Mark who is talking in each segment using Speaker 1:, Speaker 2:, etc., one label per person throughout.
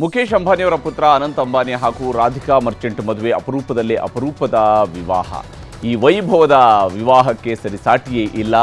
Speaker 1: ಮುಖೇಶ್ ಅಂಬಾನಿಯವರ ಪುತ್ರ ಅನಂತ್ ಅಂಬಾನಿ ಹಾಗೂ ರಾಧಿಕಾ ಮರ್ಚೆಂಟ್ ಮದುವೆ ಅಪರೂಪದಲ್ಲಿ ಅಪರೂಪದ ವಿವಾಹ. ಈ ವೈಭವದ ವಿವಾಹಕ್ಕೆ ಸರಿಸಾಟಿಯೇ ಇಲ್ಲ.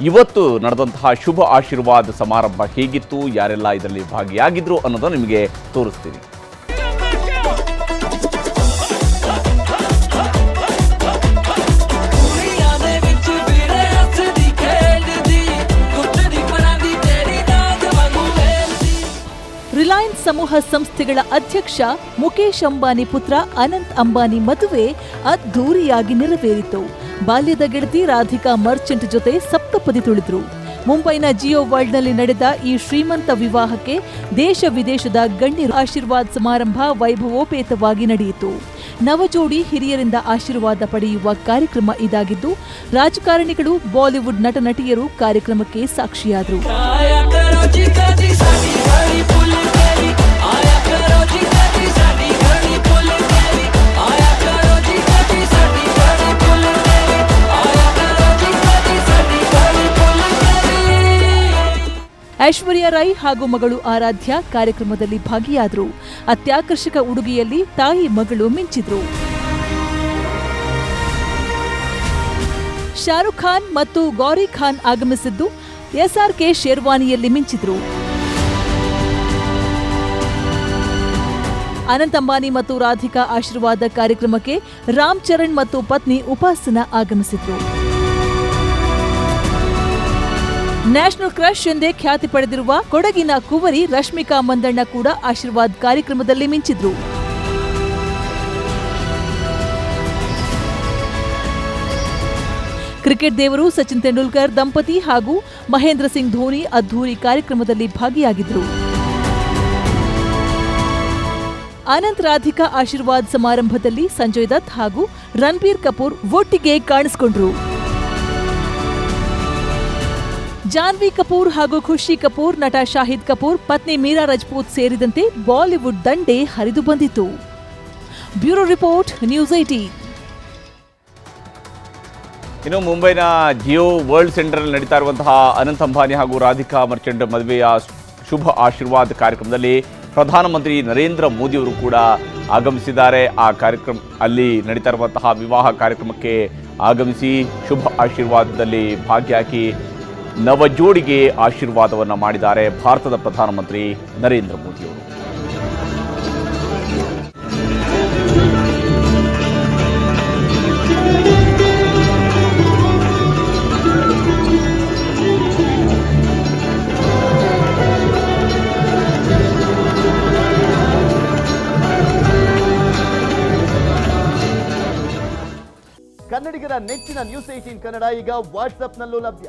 Speaker 1: ಇವತ್ತು ನಡೆದಂತಹ ಶುಭ ಆಶೀರ್ವಾದ ಸಮಾರಂಭ ಹೇಗಿತ್ತು? ಯಾರೆಲ್ಲ ಇದರಲ್ಲಿ ಭಾಗಿಯಾಗಿದ್ರು ಅನ್ನೋದನ್ನು ನಿಮಗೆ ತೋರಿಸ್ತೀನಿ.
Speaker 2: ಸಮೂಹ ಸಂಸ್ಥೆಗಳ ಅಧ್ಯಕ್ಷ ಮುಕೇಶ್ ಅಂಬಾನಿ ಪುತ್ರ ಅನಂತ್ ಅಂಬಾನಿ ಮದುವೆ ಅದ್ಧೂರಿಯಾಗಿ ನೆರವೇರಿತು. ಬಾಲ್ಯದ ಗೆಳತಿ ರಾಧಿಕಾ ಮರ್ಚೆಂಟ್ ಜೊತೆ ಸಪ್ತಪದಿ ತುಳಿದ್ರು. ಮುಂಬೈನ ಜಿಯೋ ವರ್ಲ್ಡ್ನಲ್ಲಿ ನಡೆದ ಈ ಶ್ರೀಮಂತ ವಿವಾಹಕ್ಕೆ ದೇಶ ವಿದೇಶದ ಗಣ್ಯರು ಆಶೀರ್ವಾದ ಸಮಾರಂಭ ವೈಭವೋಪೇತವಾಗಿ ನಡೆಯಿತು. ನವಜೋಡಿ ಹಿರಿಯರಿಂದ ಆಶೀರ್ವಾದ ಪಡೆಯುವ ಕಾರ್ಯಕ್ರಮ ಇದಾಗಿದ್ದು, ರಾಜಕಾರಣಿಗಳು ಬಾಲಿವುಡ್ ನಟ ನಟಿಯರು ಕಾರ್ಯಕ್ರಮಕ್ಕೆ ಸಾಕ್ಷಿಯಾದರು. ಐಶ್ವರ್ಯ ರೈ ಹಾಗೂ ಮಗಳು ಆರಾಧ್ಯ ಕಾರ್ಯಕ್ರಮದಲ್ಲಿ ಭಾಗಿಯಾದರು. ಅತ್ಯಾಕರ್ಷಕ ಉಡುಗೆಯಲ್ಲಿ ತಾಯಿ ಮಗಳು ಮಿಂಚಿದ್ರು. ಶಾರುಖ್ ಖಾನ್ ಮತ್ತು ಗೌರಿ ಖಾನ್ ಆಗಮಿಸಿದ್ದು ಎಸ್ಆರ್ಕೆ ಶೇರ್ವಾನಿಯಲ್ಲಿ ಮಿಂಚಿದ್ರು. ಅನಂತ ಅಂಬಾನಿ ಮತ್ತು ರಾಧಿಕಾ ಆಶೀರ್ವಾದ ಕಾರ್ಯಕ್ರಮಕ್ಕೆ ರಾಮ್ ಚರಣ್ ಮತ್ತು ಪತ್ನಿ ಉಪಾಸನ ಆಗಮಿಸಿದ್ರು. ನ್ಯಾಷನಲ್ ಕ್ರಶ್ ಎಂದೇ ಖ್ಯಾತಿ ಪಡೆದಿರುವ ಕೊಡಗಿನ ಕುವರಿ ರಶ್ಮಿಕಾ ಮಂದಣ್ಣ ಕೂಡ ಆಶೀರ್ವಾದ್ ಕಾರ್ಯಕ್ರಮದಲ್ಲಿ ಮಿಂಚಿದ್ರು. ಕ್ರಿಕೆಟ್ ದೇವರು ಸಚಿನ್ ತೆಂಡೂಲ್ಕರ್, ದಂಪತಿ ಹಾಗೂ ಮಹೇಂದ್ರ ಸಿಂಗ್ ಧೋನಿ ಅದ್ಧೂರಿ ಕಾರ್ಯಕ್ರಮದಲ್ಲಿ ಭಾಗಿಯಾಗಿದ್ದರು ಅನಂತ್ ರಾಧಿಕಾ ಆಶೀರ್ವಾದ್ ಸಮಾರಂಭದಲ್ಲಿ ಸಂಜಯ್ ದತ್ ಹಾಗೂ ರಣಬೀರ್ ಕಪೂರ್ ಒಟ್ಟಿಗೆ ಕಾಣಿಸಿಕೊಂಡ್ರು. ಜಾನ್ವಿ ಕಪೂರ್ ಹಾಗೂ ಖುಷಿ ಕಪೂರ್, ನಟ ಶಾಹಿದ್ ಕಪೂರ್, ಪತ್ನಿ ಮೀರಾ ರಜಪೂತ್ ಸೇರಿದಂತೆ ಬಾಲಿವುಡ್ ದಂಡೆ ಹರಿದು ಬಂದಿತು ಬ್ಯೂರೋ ರಿಪೋರ್ಟ್, ನ್ಯೂಸ್ ಏಟೀನ್
Speaker 1: ಇನ್ನು ಮುಂಬೈನ ಜಿಯೋ ವರ್ಲ್ಡ್ ಸೆಂಟರ್ನಲ್ಲಿ ನಡೀತಾ ಇರುವಂತಹ ಅನಂತ್ ಅಂಬಾನಿ ಹಾಗೂ ರಾಧಿಕಾ ಮರ್ಚೆಂಟ್ ಮದುವೆಯ ಶುಭ ಆಶೀರ್ವಾದ ಕಾರ್ಯಕ್ರಮದಲ್ಲಿ ಪ್ರಧಾನಮಂತ್ರಿ ನರೇಂದ್ರ ಮೋದಿಯವರು ಕೂಡ ಆಗಮಿಸಿದ್ದಾರೆ. ಆ ಕಾರ್ಯಕ್ರಮ, ಅಲ್ಲಿ ನಡೀತಾ ಇರುವಂತಹ ವಿವಾಹ ಕಾರ್ಯಕ್ರಮಕ್ಕೆ ಆಗಮಿಸಿ ಶುಭ ಆಶೀರ್ವಾದದಲ್ಲಿ ಭಾಗಿಯಾಗಿ ನವಜೋಡಿಗೆ ಆಶೀರ್ವಾದವನ್ನು ಮಾಡಿದ್ದಾರೆ ಭಾರತದ ಪ್ರಧಾನಮಂತ್ರಿ ನರೇಂದ್ರ ಮೋದಿಯವರು.
Speaker 3: ಕನ್ನಡಿಗರ ನೆಚ್ಚಿನ ನ್ಯೂಸ್ ಏಟೀನ್ ಕನ್ನಡ ಈಗ ವಾಟ್ಸ್ಆಪ್ನಲ್ಲೂ ಲಭ್ಯ.